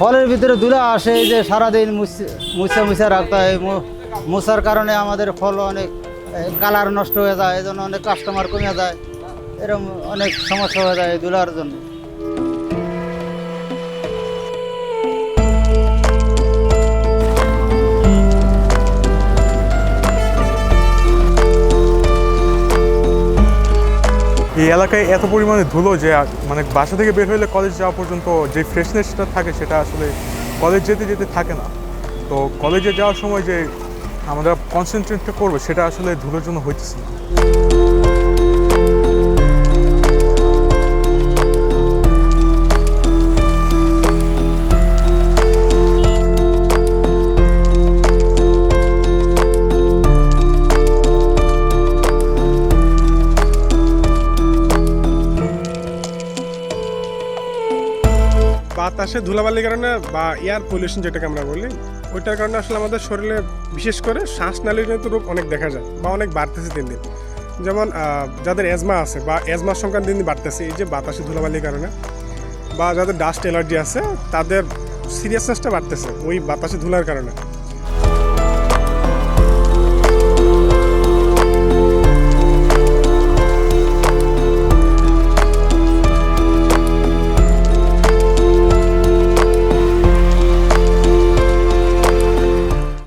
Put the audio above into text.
ফলের ভিতরে ধুলা আসে যে সারাদিন মুছে- মুছে রাখতে হয়। মুছার কারণে আমাদের ফল অনেক কালার নষ্ট হয়ে যায় এই জন্য অনেক কাস্টমার কমে যায়। এরকম অনেক সমস্যা হয়ে যায় ধুলার জন্য। এই এলাকায় এত পরিমাণে ধুলো যে মানে বাসা থেকে বের হলে কলেজ যাওয়া পর্যন্ত যে ফ্রেশনেসটা থাকে সেটা আসলে কলেজ যেতে যেতে থাকে না। তো কলেজে যাওয়ার সময় যে আমরা কনসেন্ট্রেটটা করব সেটা আসলে ধুলোর জন্য হইতেছে না। বাতাসে ধুলাবালির কারণে বা এয়ার পলিউশন যেটাকে আমরা বলি, ওইটার কারণে আসলে আমাদের শরীরে বিশেষ করে শ্বাসনালীজনিত রোগ অনেক দেখা যায় বা অনেক বাড়তেছে দিন দিন। যেমন যাদের অ্যাজমা আছে বা অ্যাজমার সংখ্যা দিন দিন বাড়তেছে, এই যে বাতাসে ধুলাবালির কারণে বা যাদের ডাস্ট অ্যালার্জি আছে, তাদের সিরিয়াসনেসটা বাড়তেছে ওই বাতাসে ধুলার কারণে।